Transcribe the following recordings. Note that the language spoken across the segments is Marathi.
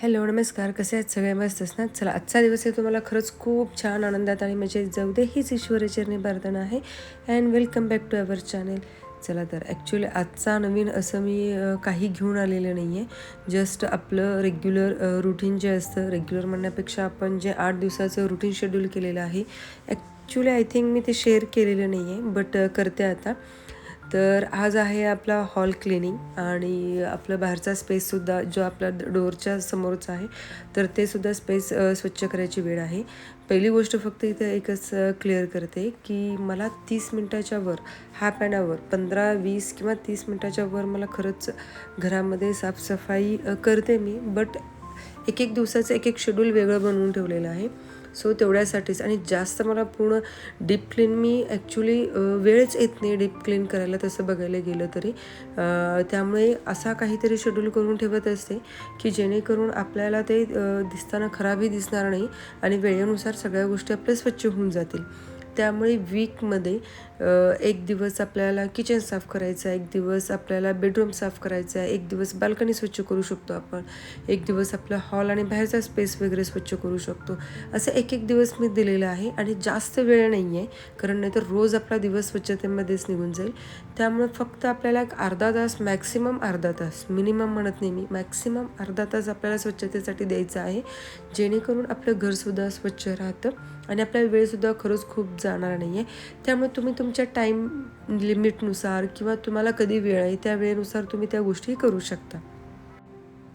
हॅलो नमस्कार. कसे आहेत सगळे? मस्त ना? चला आजचा दिवस आहे तुम्हाला खरंच खूप छान आनंदात आणि म्हणजे जाऊ दे हीच ईश्वरचरणी प्रार्थना आहे. And welcome back to our channel चला तर ॲक्च्युली आजचा नवीन असं मी काही घेऊन आलेलं नाही आहे जस्ट आपलं रेग्युलर रुटीन जे असतं रेग्युलर म्हणण्यापेक्षा आपण जे आठ दिवसाचं रुटीन शेड्यूल केलेलं आहे ॲक्च्युली आय थिंक मी ते शेअर केलेलं नाही आहे बट करते आता. तर आज आहे आपला हॉल क्लिनिंग आणि आपलं बाहेरचा स्पेससुद्धा जो आपला डोअरच्या समोरचा आहे तर ते सुद्धा स्पेस स्वच्छ करायची वेळ आहे. पहिली गोष्ट फक्त इथं एकच क्लिअर करते की मला तीस मिनटाच्या वर हाफ अँड आवर पंधरा वीस किंवा तीस मिनटाच्या वर मला खरंच घरामध्ये साफसफाई करते मी. बट एक एक दिवसाचं एक एक शेड्यूल वेगळं बनवून ठेवलेलं आहे. सो तेवढ्यासाठीच. आणि जास्त मला पूर्ण डीप क्लीन मी ॲक्च्युली वेळच येत नाही डीप क्लीन करायला तसं बघायला गेलं तरी. त्यामुळे असा काहीतरी शेड्यूल करून ठेवत असते की जेणेकरून आपल्याला ते दिसताना खराबही दिसणार नाही आणि वेळेनुसार सगळ्या गोष्टी आपल्या स्वच्छ होऊन जातील. त्यामुळे वीकमध्ये एक दिवस आपल्याला किचन साफ करायचं आहे एक दिवस आपल्याला बेडरूम साफ करायचा आहे एक दिवस बाल्कनी स्वच्छ करू शकतो आपण एक दिवस आपला हॉल आणि बाहेरचा स्पेस वगैरे स्वच्छ करू शकतो. असं एक एक दिवस मी दिलेला आहे आणि जास्त वेळ नाही आहे कारण नाहीतर रोज आपला दिवस स्वच्छतेमध्येच निघून जाईल. त्यामुळे फक्त आपल्याला एक अर्धा तास मॅक्सिमम अर्धा तास मिनिमम म्हणत नाही मी मॅक्सिमम अर्धा तास आपल्याला स्वच्छतेसाठी द्यायचा आहे जेणेकरून आपलं घरसुद्धा स्वच्छ राहतं आणि आपला वेळसुद्धा खरंच खूप जाणार नाही आहे त्यामुळे तुम्ही तुम तुमच्या टाईम लिमिटनुसार किंवा तुम्हाला कधी वेळ आहे त्या वेळेनुसार तुम्ही त्या गोष्टी करू शकता.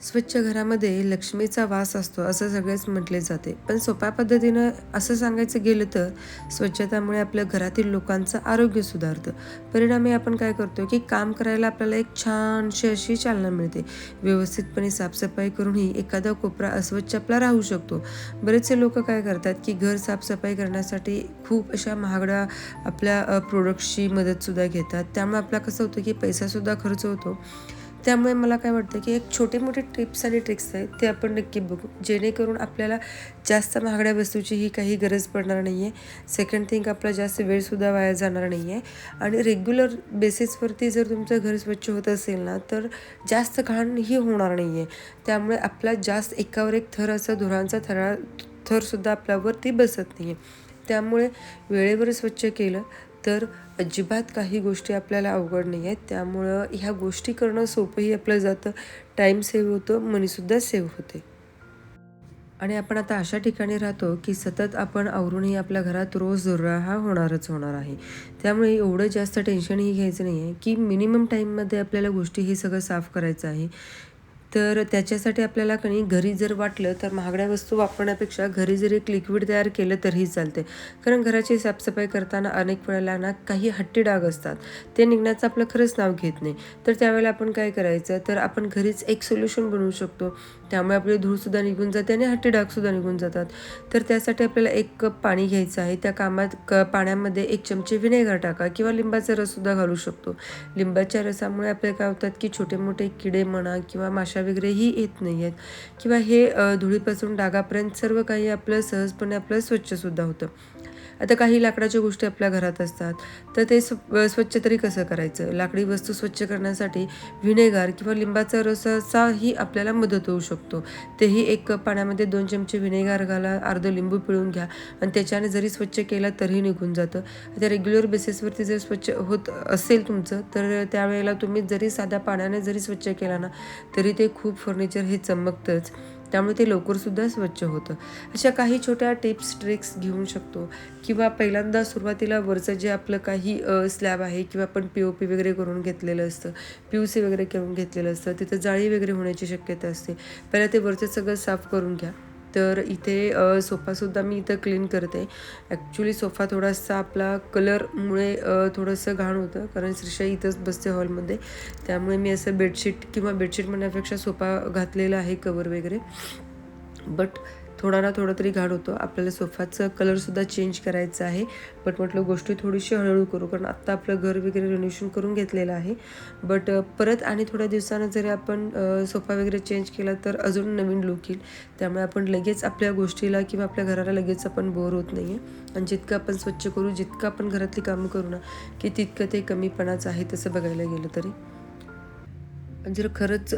स्वच्छ घरामध्ये लक्ष्मीचा वास असतो असं सगळेच म्हटले जाते. पण सोप्या पद्धतीनं असं सांगायचं गेलं तर स्वच्छतामुळे आपल्या घरातील लोकांचं आरोग्य सुधारतं. परिणामी आपण काय करतो की काम करायला आपल्याला एक छानशी अशी चालना मिळते. व्यवस्थितपणे साफसफाई करूनही एखादा कोपरा अस्वच्छ आपला राहू शकतो. बरेचसे लोक काय करतात की घर साफसफाई करण्यासाठी खूप अशा महागड्या आपल्या प्रोडक्ट्सची मदतसुद्धा घेतात. त्यामुळे आपला कसं होतं की पैसासुद्धा खर्च होतो. त्यामुळे मला काय वाटतं की एक छोटे मोठे टिप्स आणि ट्रिक्स आहेत ते आपण नक्की बघू. जेणेकरून आपल्याला जास्त महागड्या वस्तूची ही काही गरज पडणार नाही आहे सेकंड थिंग आपला जास्त वेळसुद्धा वाया जाणार नाही आहे आणि रेग्युलर बेसिसवरती जर तुमचं घर स्वच्छ होत असेल ना तर जास्त घाणही होणार नाही आहे त्यामुळे आपला जास्त एकावर एक थर असं धुरांचा थरा थरसुद्धा आपल्यावरती बसत नाही आहे त्यामुळे वेळेवर स्वच्छ केलं तर अजिबात काही गोष्टी आपल्याला अवघड नाही आहेत. त्यामुळं ह्या गोष्टी करणं सोपंही आपलं जातं. टाईम सेव्ह होतं मनीसुद्धा सेव्ह होते. आणि आपण आता अशा ठिकाणी राहतो की सतत आपण आवरूनही आपल्या घरात रोज दुर्रा हा होणारच होणार आहे. त्यामुळे एवढं जास्त टेन्शनही घ्यायचं नाही आहे की मिनिमम टाईममध्ये आपल्याला गोष्टी हे सगळं साफ करायचं आहे. तर त्याच्यासाठी आपल्याला कणी घरी जर वाटलं तर महागड्या वस्तू वापरण्यापेक्षा घरी जर एक लिक्विड तयार केलं तरीही चालते कारण घराची साफसफाई करताना अनेक वेळेला ना काही हट्टी डाग असतात. ते निघण्याचं आपलं खरंच नाव घेत नाही. तर त्यावेळेला आपण काय करायचं? तर आपण घरीच एक सोल्युशन बनवू शकतो. त्यामुळे आपली धूळसुद्धा निघून जाते आणि हट्टी डागसुद्धा निघून जातात. तर त्यासाठी आपल्याला एक कप पाणी घ्यायचं आहे. त्या कामात क पाण्यामध्ये एक चमचे विनेगर टाका किंवा लिंबाचा रससुद्धा घालू शकतो. लिंबाच्या रसामुळे आपले काय होतात की छोटे मोठे किडे म्हणा किंवा माशा वगैरेही येत नाही आहेत किंवा हे धुळीपासून डागापर्यंत सर्व काही आपलं सहजपणे आपलं स्वच्छसुद्धा होतं. आता काही लाकडाच्या गोष्टी आपल्या घरात असतात. तर ते स्व स्वच्छ तरी कसं करायचं? लाकडी वस्तू स्वच्छ करण्यासाठी व्हिनेगार किंवा लिंबाचा रसाचाही आपल्याला मदत होऊ शकतो. तेही एक कप पाण्यामध्ये दोन चमचे व्हिनेगार घाला अर्धं लिंबू पिळून घ्या आणि त्याच्याने जरी स्वच्छ केला तरीही निघून जातं. आता रेग्युलर बेसिसवरती जर स्वच्छ होत असेल तुमचं तर त्यावेळेला तुम्ही जरी साध्या पाण्याने जरी स्वच्छ केला ना तरी ते खूप फर्निचर हे चमकतंच. त्यामुळे ते लवकरसुद्धा स्वच्छ होतं. अशा काही छोट्या टिप्स ट्रिक्स घेऊ शकतो. किंवा पहिल्यांदा सुरुवातीला वरचं जे आपलं काही स्लॅब आहे किंवा आपण पी ओ पी वगैरे करून घेतलेलं असतं पी यू सी वगैरे करून घेतलेलं असतं तिथं जाळी वगैरे होण्याची शक्यता असते. पहिला ते वरचं सगळं साफ करून घ्या. तर इथे सोफासुद्धा मी इथं क्लीन करते. ॲक्च्युली सोफा थोडासा आपला कलरमुळे थोडंसं घाण होतं. कारण श्रीषा इथंच बसते हॉलमध्ये त्यामुळे मी असं बेडशीट किंवा बेडशीट म्हणण्यापेक्षा सोफा घातलेला आहे कवर वगैरे. बट थोडा ना थोडा तरी घाण होतो. आपल्याला सोफाचं कलरसुद्धा चेंज करायचं आहे. बट म्हटलं गोष्टी थोडीशी हळूहळू करू. कारण आत्ता आपलं घर वगैरे रिनोव्हेशन करून घेतलेलं आहे. बट परत आणि थोड्या दिवसानं जरी आपण सोफा वगैरे चेंज केला तर अजून नवीन लुक येईल. त्यामुळे आपण लगेच आपल्या गोष्टीला किंवा आपल्या घराला लगेच आपण बोर होत नाही आहे आणि जितकं आपण स्वच्छ करू जितकं आपण घरातली कामं करू ना की तितकं ते कमीपणाचं आहे तसं बघायला गेलं तरी. जर खरंच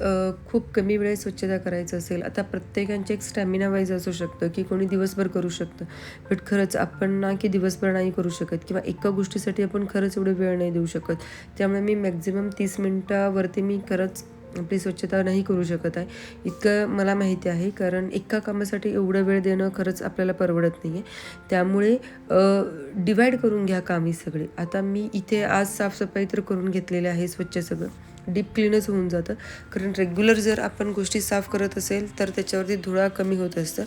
खूप कमी वेळेत स्वच्छता करायचं असेल आता प्रत्येकांचे एक स्टॅमिना वाईज असू शकतं की कोणी दिवसभर करू शकतं. बट खरंच आपण ना की दिवसभर नाही करू शकत किंवा एका गोष्टीसाठी आपण खरंच एवढे वेळ नाही देऊ शकत. त्यामुळे मी मॅक्झिमम तीस मिनटावरती मी खरंच आपली स्वच्छता नाही करू शकत आहे. इतकं मला माहिती आहे कारण एका कामासाठी एवढा वेळ देणं खरंच आपल्याला परवडत नाही आहे त्यामुळे डिवाईड करून घ्या कामी सगळे. आता मी इथे आज साफसफाई तर करून घेतलेली आहे स्वच्छ सगळं. डीप क्लीनच होऊन जातं. कारण रेग्युलर जर आपण गोष्टी साफ करत असेल तर त्याच्यावरती धुळा कमी होत असतं.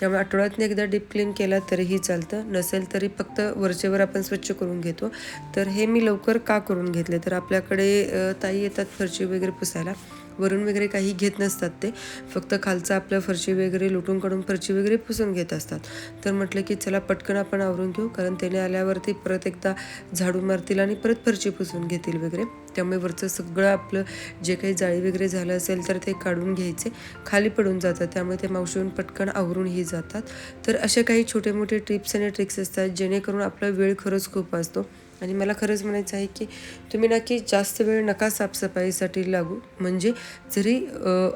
त्यामुळे आठवड्यातनं एकदा डीप क्लीन केला तरीही चालतं. नसेल तरी फक्त वरचेवर आपण स्वच्छ करून घेतो. तर हे मी लवकर का करून घेतले? तर आपल्याकडे ताई येतात फरची वगैरे पुसायला. वरून वगैरे काही घेत नसतात ते. फक्त खालचं आपलं फरशी वगैरे लुटून काढून फरशी वगैरे पुसून घेत असतात. तर म्हटलं की चला पटकन आपण आवरून घेऊ कारण त्याने आल्यावरती परत एकदा झाडू मारतील आणि परत फरशी पुसून घेतील वगैरे. त्यामुळे वरचं सगळं आपलं जे काही जाळी वगैरे झालं असेल तर ते काढून घ्यायचे. खाली पडून जातात त्यामुळे ते मावशीहून पटकन आवरूनही जातात. तर असे काही छोटे मोठे टिप्स आणि ट्रिक्स असतात जेणेकरून आपला वेळ खरंच खूप असतो आणि मला खरंच म्हणायचं आहे की तुम्ही नक्की जास्त वेळ नका साफसफाईसाठी लागू. म्हणजे जरी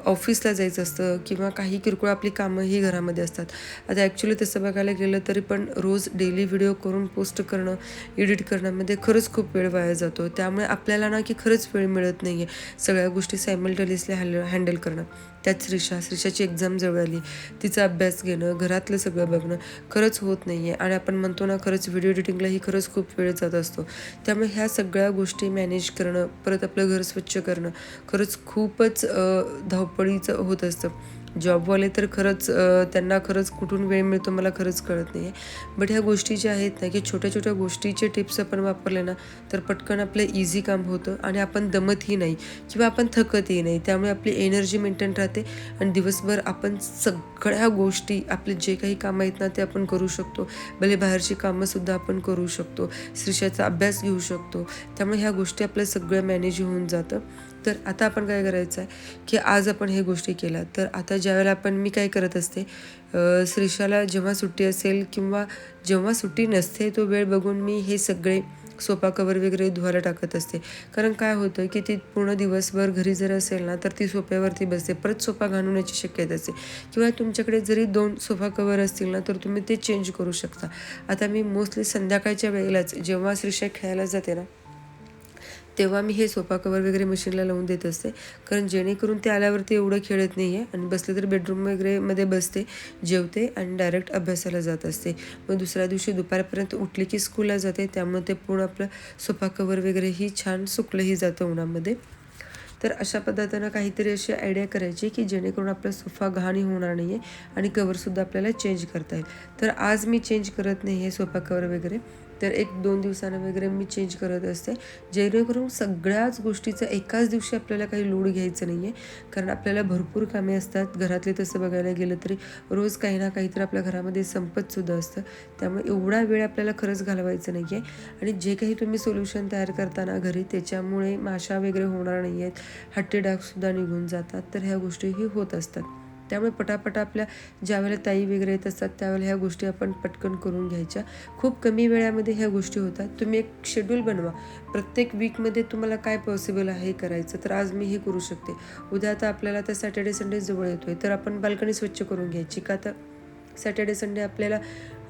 ऑफिसला जायचं असतं किंवा काही किरकोळ आपली कामं ही घरामध्ये असतात. आता ॲक्च्युली तसं बघायला गेलं तरी पण रोज डेली व्हिडिओ करून पोस्ट करणं एडिट करण्यामध्ये खरंच खूप वेळ वाया जातो. त्यामुळे आपल्याला ना की खरंच वेळ मिळत नाही आहे सगळ्या गोष्टी सायमल्टेनियसली हॅल हँडल करणं. त्यात श्रीषा श्रीषाची एक्झाम जवळ आली. तिचा अभ्यास घेणं घरातलं सगळं बघणं खरंच होत नाही आहे आणि आपण म्हणतो ना खरंच व्हिडिओ एडिटिंगलाही खरंच खूप वेळ जात असतो. त्यामुळे ह्या सगळ्या गोष्टी मॅनेज करणं परत आपलं घर स्वच्छ करणं खरंच खूपच धावपळीचं होत असतं. जॉबवाले तर खरंच त्यांना खरंच कुठून वेळ मिळतो मला खरंच कळत नाही आहे बट ह्या गोष्टी ज्या आहेत ना की छोट्या छोट्या गोष्टीचे टिप्स आपण वापरले ना तर पटकन आपलं इझी काम होतं आणि आपण दमतही नाही किंवा आपण थकतही नाही. त्यामुळे आपली एनर्जी मेंटेन राहते आणि दिवसभर आपण सगळ्या गोष्टी आपले जे काही कामं आहेत ना ते आपण करू शकतो. भले बाहेरची कामंसुद्धा आपण करू शकतो. श्रीषाचा अभ्यास घेऊ शकतो. त्यामुळे ह्या गोष्टी आपल्या सगळं मॅनेज होऊन जातं. तर आता आपण काय करायचं आहे की आज आपण हे गोष्टी केल्या. तर आता ज्यावेळेला आपण मी काय करत असते श्रीषाला जेव्हा सुट्टी असेल किंवा जेव्हा सुट्टी नसते तो वेळ बघून मी हे सगळे सोफा कवर वगैरे धुवायला टाकत असते. कारण काय होतं की ती पूर्ण दिवसभर घरी जर असेल ना तर ती सोफ्यावरती बसते. परत सोफा घालून याची शक्यता असते. किंवा तुमच्याकडे जरी दोन सोफा कवर असतील ना तर तुम्ही ते चेंज करू शकता. आता मी मोस्टली संध्याकाळच्या वेळेलाच जेव्हा श्रीषा खेळायला जाते ना तेव्हा मी हे सोफा कवर वगैरे मशीनला लावून देत असते. कारण जेणेकरून ते आल्यावरती एवढं खेळत नाही आहे आणि बसले तर बेडरूम वगैरे मध्ये बसते जेवते आणि डायरेक्ट अभ्यासाला जात असते. मग दुसऱ्या दिवशी दुपारपर्यंत उठली की स्कूलला जाते. त्यामुळे ते पूर्ण आपलं सोफा कवर वगैरेही छान सुकलंही जातं उन्हामध्ये. तर अशा पद्धतीनं काहीतरी अशी आयडिया करायची की जेणेकरून आपला सोफा घाणी होणार नाही आहे आणि कवरसुद्धा आपल्याला चेंज करता येईल. तर आज मी चेंज करत नाही आहे सोफा कवर वगैरे. तर एक दोन दिवसानं वगैरे मी चेंज करत असते. जेणेकरून सगळ्याच गोष्टीचं एकाच दिवशी आपल्याला काही लोड घ्यायचं नाही आहे कारण आपल्याला भरपूर कामे असतात. घरातले तसं बघायला गेलं तरी रोज काही ना काहीतरी आपल्या घरामध्ये संपतसुद्धा असतं. त्यामुळे एवढा वेळ आपल्याला खरंच घालवायचं नाही आहे आणि जे काही तुम्ही सोल्युशन तयार करताना घरी त्याच्यामुळे माशा वगैरे होणार नाही आहेत हट्टे डागसुद्धा निघून जातात. तर ह्या गोष्टीही होत असतात. त्यामुळे पटापट आपल्या ज्यावेळेला ताई वगैरे येत असतात त्यावेळेला ह्या गोष्टी आपण पटकन करून घ्यायच्या. खूप कमी वेळामध्ये ह्या गोष्टी होतात. तुम्ही एक शेड्यूल बनवा. प्रत्येक वीकमध्ये तुम्हाला काय पॉसिबल आहे करायचं तर आज मी हे करू शकते. उद्या आता आपल्याला आता सॅटर्डे संडे जवळ येतोय तर आपण बाल्कनी स्वच्छ करून घ्यायची. का तर सॅटर्डे संडे आपल्याला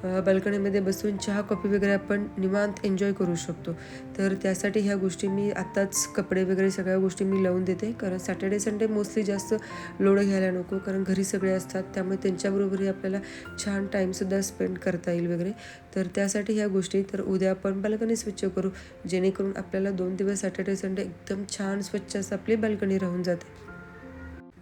बाल्कनीमध्ये बसून चहा कॉफी वगैरे आपण निवांत एन्जॉय करू शकतो. तर त्यासाठी ह्या गोष्टी मी आत्ताच कपडे वगैरे सगळ्या गोष्टी मी लावून देते. कारण सॅटर्डे संडे मोस्टली जास्त लोड घ्यायला नको. कारण घरी सगळे असतात. त्यामुळे त्यांच्याबरोबरही आपल्याला छान टाईमसुद्धा स्पेंड करता येईल वगैरे. तर त्यासाठी ह्या गोष्टी. तर उद्या आपण बाल्कनी स्वच्छ करू. जेणेकरून आपल्याला दोन दिवस सॅटर्डे संडे एकदम छान स्वच्छ असं आपली बाल्कनी राहून जाते.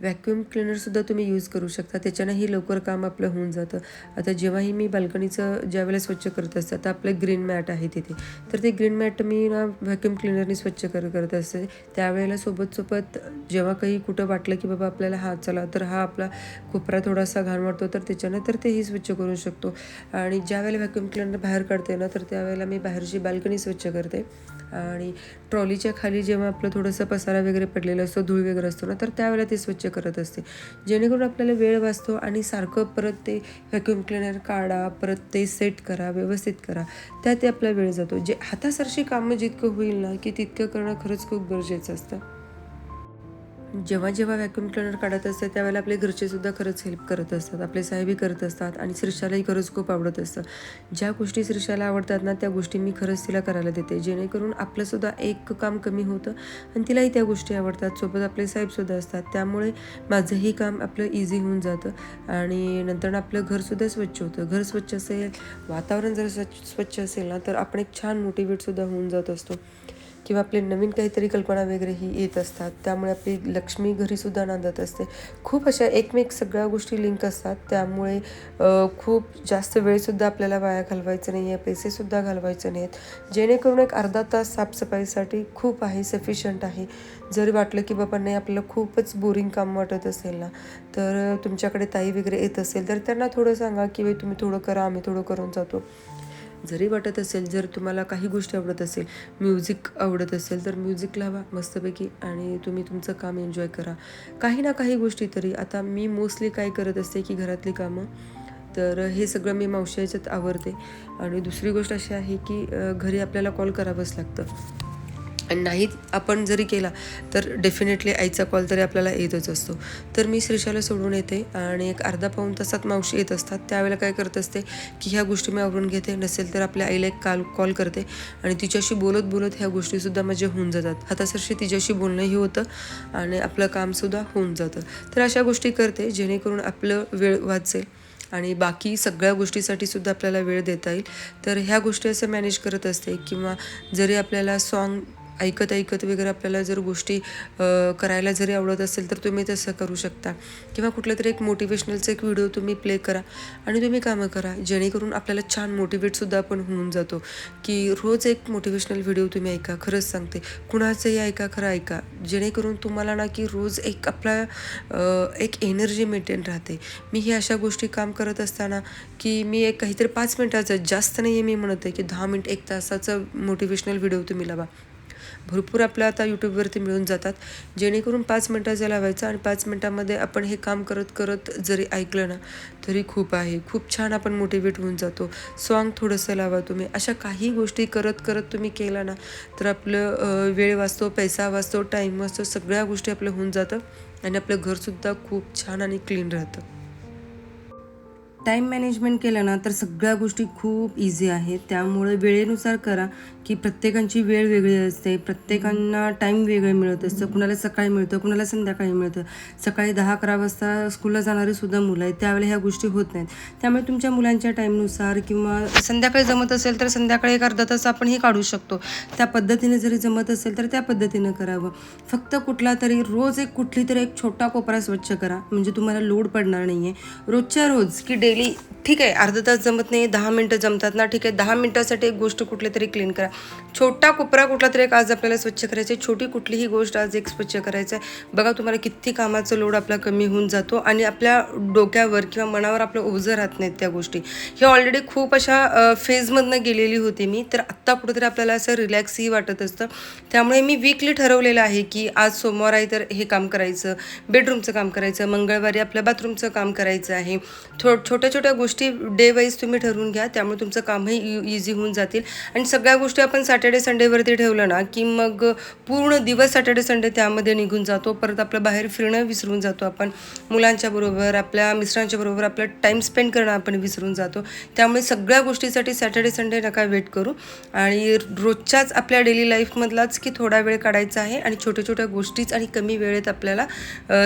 व्हॅक्युम क्लिनरसुद्धा तुम्ही यूज करू शकता. त्याच्यानंही लवकर काम आपलं होऊन जातं. आता जेव्हाही मी बाल्कनीचं ज्यावेळेला स्वच्छ करत असते आता आपलं ग्रीन मॅट आहे तिथे. तर ते ग्रीन मॅट मी ना व्हॅक्युम क्लिनरने स्वच्छ कर करत असते. त्यावेळेला सोबतसोबत जेव्हा काही कुठं वाटलं की बाबा आपल्याला हा चला तर हा आपला कोपरा थोडासा घाण वाटतो तर त्याच्यानं तर तेही स्वच्छ करू शकतो. आणि ज्यावेळेला व्हॅक्युम क्लिनर बाहेर काढते ना तर त्यावेळेला मी बाहेरची बाल्कनी स्वच्छ करते. आणि ट्रॉलीच्या खाली जेव्हा आपलं थोडंसं पसारा वगैरे पडलेला असतो धूळ वगैरे असतो ना तर त्यावेळेला ते स्वच्छ करत असते. जेणेकरून आपल्याला वेळ वाचतो आणि सारखं परत ते व्हॅक्युम क्लिनर काढा परत ते सेट करा व्यवस्थित करा. त्यात ते आपला वेळ जातो. जे हातासारशी कामं जितकं होईल ना की तितकं करणं खरंच खूप गरजेचं असतं. जेव्हा जेव्हा व्हॅक्युम क्लिनर काढत असते त्यावेळेला आपले घरचेसुद्धा खरंच हेल्प करत असतात. आपले साहेबी करत असतात आणि श्रीषालाही खरंच खूप आवडत असतं. ज्या गोष्टी श्रीषाला आवडतात ना त्या गोष्टी मी खरंच तिला करायला देते. जेणेकरून आपलंसुद्धा एक काम कमी होतं आणि तिलाही त्या गोष्टी आवडतात. सोबत आपले साहेबसुद्धा असतात. त्यामुळे माझंही काम आपलं इझी होऊन जातं आणि नंतर आपलं घरसुद्धा स्वच्छ होतं. घर स्वच्छ असेल वातावरण जर स्वच्छ स्वच्छ असेल ना तर आपण एक छान मोटिवेटसुद्धा होऊन जात असतो. किंवा आपले नवीन काहीतरी कल्पना वगैरे ही येत असतात. त्यामुळे आपली लक्ष्मी घरीसुद्धा नांदत असते. खूप अशा एकमेक सगळ्या गोष्टी लिंक असतात. त्यामुळे खूप जास्त वेळसुद्धा आपल्याला वाया घालवायचं नाही आहे पैसेसुद्धा घालवायचे नाहीत जेणेकरून एक अर्धा तास साफसफाईसाठी खूप आहे सफिशियंट आहे. जर वाटलं की बाबा नाही आपल्याला खूपच बोरिंग काम वाटत असेल ना तर तुमच्याकडे ताई वगैरे येत असेल तर त्यांना थोडं सांगा की तुम्ही थोडं करा आम्ही थोडं करून जातो. जरी वाटत असेल जर तुम्हाला काही गोष्टी आवडत असेल म्युझिक आवडत असेल तर म्युझिक लावा मस्तपैकी आणि तुम्ही तुमचं काम एन्जॉय करा. काही ना काही गोष्टी तरी. आता मी मोस्टली काय करत असते की घरातली कामं. तर हे सगळं मी मावशी याच्यात आवडते आणि दुसरी गोष्ट अशी आहे की घरी आपल्याला कॉल करावंच लागतं. आणि नाही आपण जरी केला तर डेफिनेटली आईचा कॉल तरी आपल्याला येतच असतो. तर मी श्रीशाला सोडून येते आणि एक अर्धा पाऊन तासात मावशी येत असतात. त्यावेळेला काय करत असते की ह्या गोष्टी मी आवरून घेते. नसेल तर आपल्या आईला एक काल कॉल करते आणि तिच्याशी बोलत बोलत ह्या गोष्टीसुद्धा माझ्या होऊन जातात. हातासरशी तिच्याशी बोलणंही होतं आणि आपलं कामसुद्धा होऊन जातं. तर अशा गोष्टी करते जेणेकरून आपलं वेळ वाचेल आणि बाकी सगळ्या गोष्टीसाठी सुद्धा आपल्याला वेळ देता येईल. तर ह्या गोष्टी असं मॅनेज करत असते किंवा जरी आपल्याला सॉन्ग ऐकत ऐकत वगैरे आपल्याला जर गोष्टी करायला जरी आवडत असेल तर तुम्ही तसं करू शकता. किंवा कुठलं तरी एक मोटिवेशनलचं एक व्हिडिओ तुम्ही प्ले करा आणि तुम्ही कामं करा. जेणेकरून आपल्याला छान मोटिवेटसुद्धा आपण होऊन जातो. की रोज एक मोटिवेशनल व्हिडिओ तुम्ही ऐका खरंच सांगते. कुणाचंही ऐका खरं ऐका. जेणेकरून तुम्हाला ना की रोज एक आपला एक एनर्जी मेंटेन राहते. मी ही अशा गोष्टी काम करत असताना की मी एक काहीतरी पाच मिनटाचं जास्त नाही आहे मी म्हणत आहे की दहा मिनिट एक तासाचं मोटिवेशनल व्हिडिओ तुम्ही लावा. भरपूर आपल्या आता यूट्यूबवरती मिळून जातात. जेणेकरून पाच मिनटाचा लावायचं आणि पाच मिनटामध्ये आपण हे काम करत करत जरी ऐकलं ना तरी खूप आहे. खूप छान आपण मोटिवेट होऊन जातो. सॉन्ग थोडंसं लावा तुम्ही. अशा काही गोष्टी करत करत तुम्ही केला ना तर आपलं वेळ वाचतो पैसा वाचतो टाईम वाचतो सगळ्या गोष्टी आपलं होऊन जातं. आणि आपलं घरसुद्धा खूप छान आणि क्लीन राहतं. टाईम मॅनेजमेंट केलं ना तर सगळ्या गोष्टी खूप इझी आहेत. त्यामुळे वेळेनुसार करा की प्रत्येकांची वेळ वेगळी असते. प्रत्येकांना टाईम वेगळं मिळत असतं. कुणाला सकाळी मिळतं कुणाला संध्याकाळी मिळतं. सकाळी दहा अकरा वाजता स्कूलला जाणारी सुद्धा मुलं आहेत. त्यावेळेला ह्या गोष्टी होत नाहीत. त्यामुळे तुमच्या मुलांच्या टाईमनुसार किंवा संध्याकाळी जमत असेल तर संध्याकाळी एक अर्धा तास आपण हे काढू शकतो. त्या पद्धतीने जरी जमत असेल तर त्या पद्धतीनं करावं. फक्त कुठला तरी रोज एक कुठली तरी एक छोटा कोपरा स्वच्छ करा. म्हणजे तुम्हाला लोड पडणार नाही आहे रोजच्या रोज की डेली ठीक आहे अर्धा तास जमत नाही दहा मिनटं जमतात ना ठीक आहे दहा मिनटासाठी एक गोष्ट कुठली तरी क्लीन करा. छोटा कोपरा कुठला तरी एक आज आपल्याला स्वच्छ करायचं आहे छोटी कुठलीही गोष्ट आज एक स्वच्छ करायचं आहे. बघा तुम्हाला किती कामाचं लोड आपला कमी होऊन जातो आणि आपल्या डोक्यावर किंवा मनावर आपलं ओझं राहत नाहीत त्या गोष्टी. हे ऑलरेडी खूप अशा फेजमधनं गेलेली होती मी तर आत्ता कुठेतरी आपल्याला असं रिलॅक्सही वाटत असतं. त्यामुळे मी वीकली ठरवलेलं आहे की आज सोमवार आहे तर हे काम करायचं बेडरूमचं काम करायचं मंगळवारी आपल्या बाथरूमचं काम करायचं आहे. थो छोट्या छोट्या गोष्टी डे वाईज तुम्ही ठरवून घ्या. त्यामुळे तुमचं कामही इझी होऊन जातील. आणि सगळ्या गोष्टी आपण सॅटर्डे संडेवरती ठेवलं ना की मग पूर्ण दिवस सॅटर्डे संडे त्यामध्ये निघून जातो. परत आपलं बाहेर फिरणं विसरून जातो आपण. मुलांच्या बरोबर आपल्या मिस्टरांच्या बरोबर आपलं टाईम स्पेंड करणं आपण विसरून जातो. त्यामुळे सगळ्या गोष्टीसाठी सॅटर्डे संडे नका वेट करू. आणि रोजच्याच आपल्या डेली लाईफमधलाच की थोडा वेळ काढायचा आहे आणि छोट्या छोट्या गोष्टीच आणि कमी वेळेत आपल्याला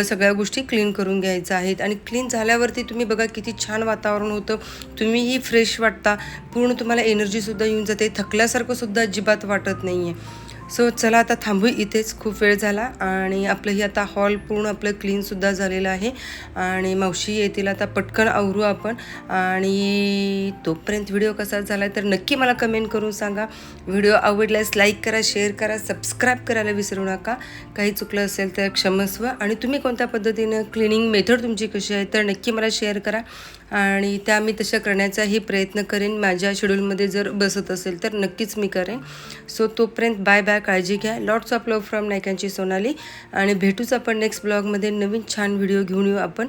सगळ्या गोष्टी क्लीन करून घ्यायच्या आहेत. आणि क्लीन झाल्यावरती तुम्ही बघा किती छान छान वातावरण होतं. तुम्हीही फ्रेश वाटता. पूर्ण तुम्हाला एनर्जीसुद्धा येऊन जाते. थकल्यासारखं सुद्धा अजिबात वाटत नाही आहे सो चला आता थांबू इथेच खूप वेळ झाला. आणि आपलं ही आता हॉल पूर्ण आपलं क्लीनसुद्धा झालेलं आहे. आणि मावशी येतील आता पटकन आवरू आपण. आणि तोपर्यंत व्हिडिओ कसा झाला तर नक्की मला कमेंट करून सांगा. व्हिडिओ आवडल्यास लाईक करा शेअर करा सबस्क्राईब करायला विसरू नका. काही चुकलं असेल तर क्षमस्व आणि तुम्ही कोणत्या पद्धतीनं क्लिनिंग मेथड तुमची कशी आहे तर नक्की मला शेअर करा. आणि त्या मी तशा करण्याचाही प्रयत्न करेन. माझ्या शेड्यूलमध्ये जर बसत असेल तर नक्कीच मी करेन. सो तोपर्यंत बाय बाय काळजी घ्या. लॉट्स ऑफ लव फ्रॉम नायकांची सोनाली. आणि भेटूच आपण नेक्स्ट ब्लॉगमध्ये नवीन छान व्हिडिओ घेऊन येऊ आपण.